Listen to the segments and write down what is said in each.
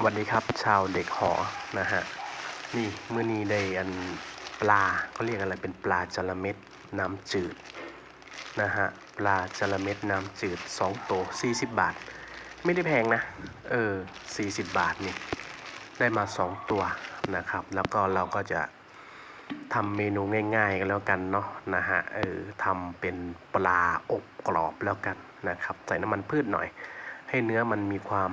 สวัสดีครับชาวเด็กหอนะฮะนี่เมื่อนี้ได้อันปลาเขาเรียกอะไรเป็นปลาจระเม็ดน้ำจืดนะฮะปลาจระเม็ดน้ำจืด2ตัว40 บาท ไม่ได้แพงนะ เออ 40 บาทนี่ได้มา 2 ตัวนะครับ แล้วก็เราก็จะทำเมนูง่ายๆกันแล้วกันเนาะนะฮะเออทำเป็นปลาอบกรอบแล้วกันนะครับ ใส่น้ำมันพืชหน่อย ให้เนื้อมันมีความ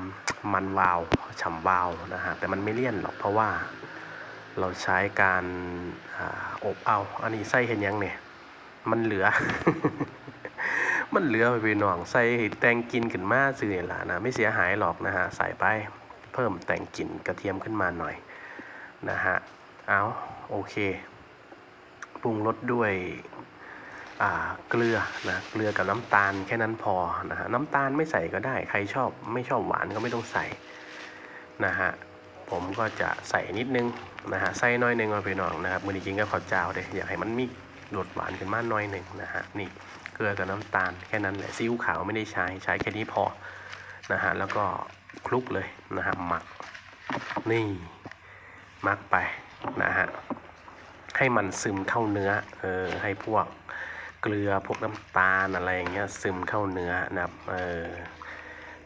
มันวาวฉ่ำวาวนะฮะแต่มันไม่เลี่ยนหรอกเพราะว่า เราใช้การอาอบเอา อันนี้ใส่เห็นยังเนี่ยมันเหลือ มันเหลือไปพี่น้องใส่แต่งกินขึ้นมาซื่อละนะไม่เสียหายหรอกนะฮะใส่ไปเพิ่มแต่งกลิ่นกระเทียมขึ้นมาหน่อยนะฮะเอาโอเคปรุงรสด้วย เกลือนะเกลือกับน้ำตาลแค่นั้นพอนะฮะน้ำตาลไม่ใส่ก็ได้ใครชอบไม่ชอบหวานก็ไม่ต้องใส่นะฮะผมก็จะใส่นิดนึงนะฮะใส่น้อยหนึงมาไปหน้องนะครับมือนี้กินกับข้าวเจ้าเด้อยากให้มันมีรสหวานขึ้นมาหน่อยหนึ่งนะฮะนี่เกลือกับน้ำตาลแค่นั้นแหละซีอิ๊วขาวไม่ได้ใช้ใช้แค่นี้พอนะฮะแล้วก็คลุกเลยนะฮะหมักนี่หมักไปนะฮะให้มันซึมเข้าเนื้อเออให้พวก เกลือพวกน้ำตาลอะไรอย่างเงี้ยซึมเข้าเนื้อนะครับเออ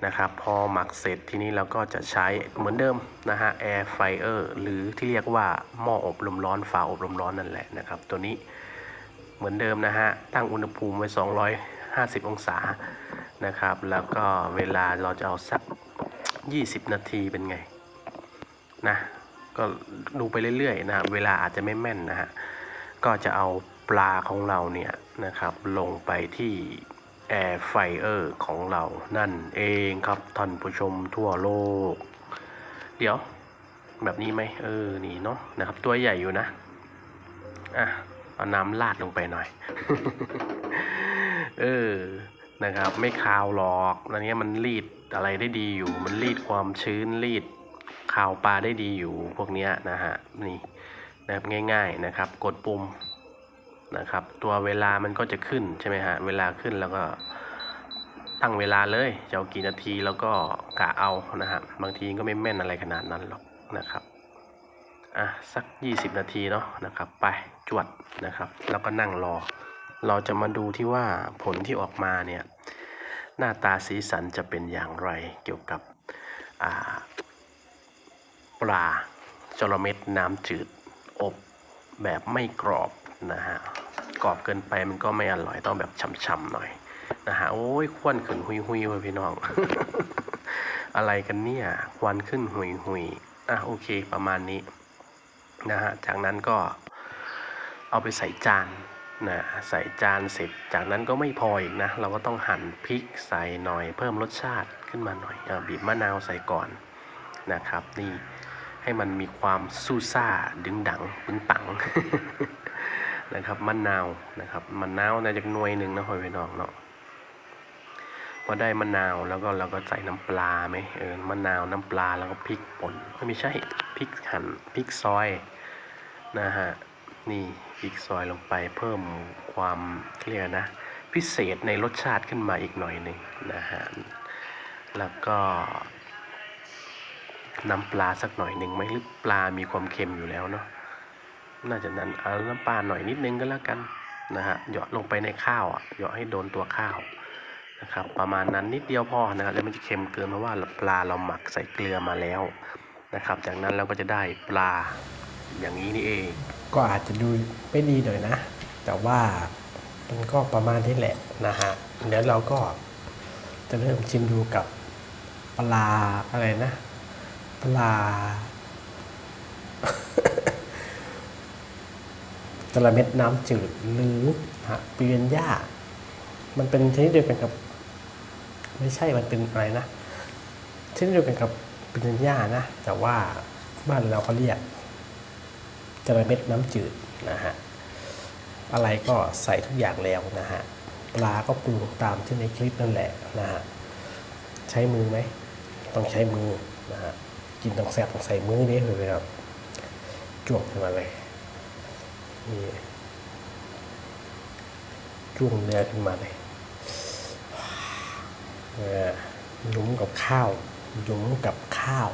นะครับพอหมักเสร็จทีนี้เราก็จะใช้เหมือนเดิมนะฮะ air fryer หรือที่เรียกว่าหม้ออบลมร้อนฝาอบลมร้อนนั่นแหละนะครับ ตัวนี้เหมือนเดิมนะฮะตั้งอุณหภูมิไว้ 250 องศานะครับ แล้วก็เวลาเราจะเอาสัก 20 นาทีเป็นไงนะก็ดูไปเรื่อยๆนะเวลาอาจจะไม่แม่นนะฮะก็จะเอา ปลาของเราเนี่ยนะครับลงไปที่แอร์ไฟเออร์ของเรานั่นเองครับท่านผู้ชมทั่วโลก เดี๋ยวแบบนี้ไหมเออนี่เนาะนะครับ ตัวใหญ่อยู่นะอะเอาน้ำลาดลงไปหน่อย เออนะครับ ไม่คาวหรอกอันนี้มันรีดอะไรได้ดีอยู่ มันรีดความชื้นรีดข่าวปลาได้ดีอยู่พวกเนี้ยนะฮะนี่นะครับง่าย ๆนะครับ กดปุ่ม นะครับ ตัวเวลามันก็จะขึ้นใช่ไหมฮะ เวลาขึ้นแล้วก็ตั้งเวลาเลยจะเอากี่นาทีแล้วก็กะเอานะฮะบางทีก็ไม่แม่นอะไรขนาดนั้นหรอกนะครับอะสัก 20 นาทีเนาะนะครับ ไปจวดนะครับ แล้วก็นั่งรอ เราจะมาดูที่ว่าผลที่ออกมาเนี่ยหน้าตาสีสันจะเป็นอย่างไรเกี่ยวกับปลาจระเม็ดน้ำจืด อบแบบไม่กรอบ นะฮะกรอบเกินไปมันก็ไม่อร่อยต้องแบบช่ำๆหน่อยนะฮะโอ้ยควันขึ้นหุยหุยเว้ยพี่น้อง อะไรกันเนี่ยควันขึ้นหุยหุยอะโอเคประมาณนี้นะฮะจากนั้นก็เอาไปใส่จานนะใส่จานเสร็จจากนั้นก็ไม่พออีกนะ เราก็ต้องหั่นพริกใส่หน่อยเพิ่มรสชาติขึ้นมาหน่อยอบีบมะนาวใส่ก่อนนะครับ นี่ให้มันมีความสู้ซ่าดึงดังปึงปัง นะครับมะนาวนะครับมะนาวน่าจะหน่วยหนึ่งนะพ่อพี่น้องเนาะพอได้มะนาวแล้วก็เราก็ใส่น้ำปลาไหมเออมะนาวน้ำปลาแล้วก็พริกป่นไม่ใช่พริกหั่นพริกซอยนะฮะนี่พริกซอยลงไปเพิ่มความเรียกนะ พิเศษในรสชาติขึ้นมาอีกหน่อยหนึ่งนะฮะแล้วก็น้ำปลาสักหน่อยหนึ่งไหมหรือปลามีความเค็มอยู่แล้วเนาะ น่าจะนั้นเอาน้ำปลาหน่อยนิดนึงก็แล้วกันนะฮะเหยาะลงไปในข้าวอะเหยาะให้โดนตัวข้าวนะครับ ประมาณนั้นนิดเดียวพอนะครับแล้วมันจะเค็มเกินเพราะว่าปลาเราหมักใส่เกลือมาแล้วนะครับ จากนั้นเราก็จะได้ปลาอย่างนี้นี่เอง ก็อาจจะดูไม่ดีหน่อยนะ แต่ว่ามันก็ประมาณนี้แหละนะฮะเดี๋ยวเราก็จะเริ่มชิมดูกับปลาอะไรนะ ปลา จระเม็ดน้ำจืดหรือฮะปีเรียนย่า มันเป็นชนิดเดียวกันกับ ไม่ใช่มันเป็นอะไรนะชนิดเดียวกันกับปีเรียนย่านะ แต่ว่าบ้านเราเขาเรียกจระเม็ดน้ำจืดนะฮะอะไรก็ใส่ทุกอย่างแล้วนะฮะปลาก็ปรุงตามที่ในคลิปนั่นแหละนะฮะใช้มือไหมต้องใช้มือนะฮะกินต้องแซบต้องใส่มือนี่เลยครับจ้วงขึ้นมาเลย นี่จุ่งเนื้อขึ้นมาเลยหลุมกับข้าวหลุมกับข้าว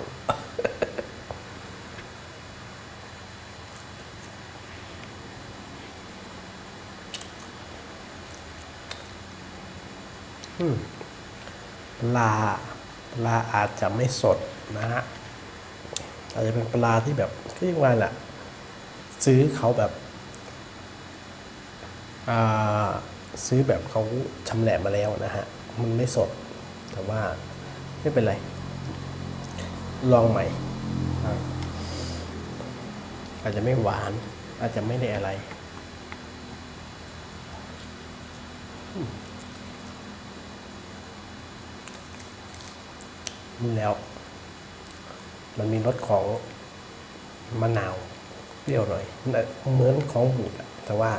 ปลา ปลาอาจจะไม่สดนะฮะอาจจะเป็นปลาที่แบบเรียกว่าแหละซื้อเขาแบบ ซื้อแบบเขาชำแหละมาแล้วนะฮะ มันไม่สด แต่ว่าไม่เป็นไร ลองใหม่ อาจจะไม่หวาน อาจจะไม่ได้อะไร นี่แล้ว มันมีรสของมะนาวเปรี้ยวหน่อย เหมือนของบูดแต่ว่า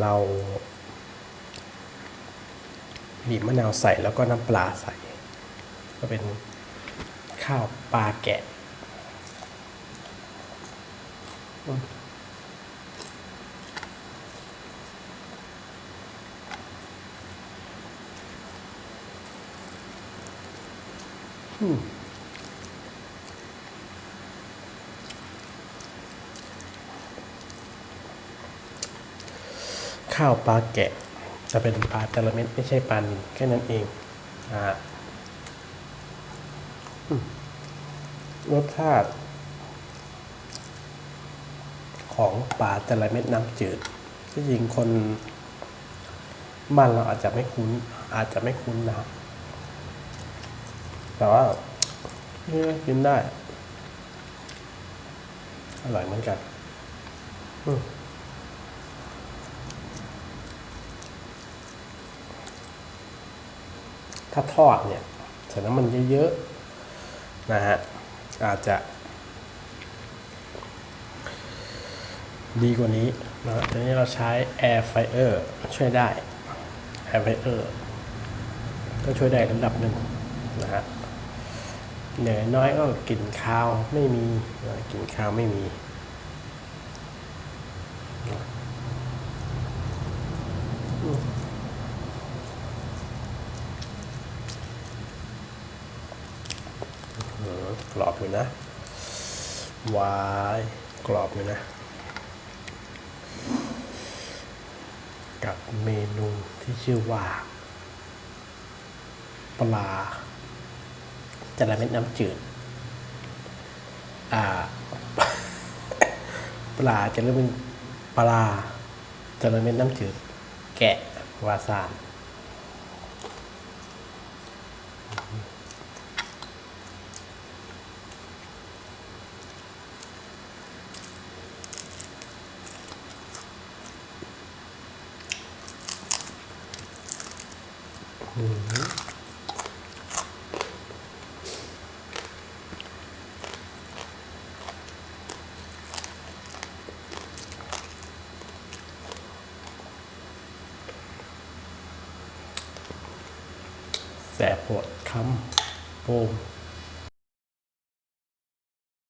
เราบีบมะนาวใส่แล้วก็น้ำปลาใส่ ก็เป็นข้าวปลาแกะอืม ข้าวปลาแกะ จะเป็นปลาจระเม็ดไม่ใช่ปลานิลแค่นั้นเองนะฮะอืมรสชาติ ของปลาจระเม็ดน้ำจืดที่จริงคนบ้านเราอาจจะไม่คุ้น อาจจะไม่คุ้นนะครับ แต่ว่าเนี่ยกินได้ อร่อยเหมือนกัน อืม ถ้าทอดเนี่ยใส่น้ำมันเยอะๆนะฮะอาจจะ ดีกว่านี้นะทีนี้เราใช้ Air Fryer ช่วยได้ Air Fryer ก็ช่วยได้ระดับหนึ่งนะฮะเหนื่อยน้อยก็กลิ่นข้าวไม่มีกลิ่นข้าวไม่มี กรอบอยู่นะวายกรอบอยู่นะ กับเมนูที่ชื่อว่า ปลาจระเม็ดน้ำจืด อ่า ปลาจะเรียกเป็นปลาจระเม็ดน้ำจืด แกะวาซาน แสบปวดคำโปม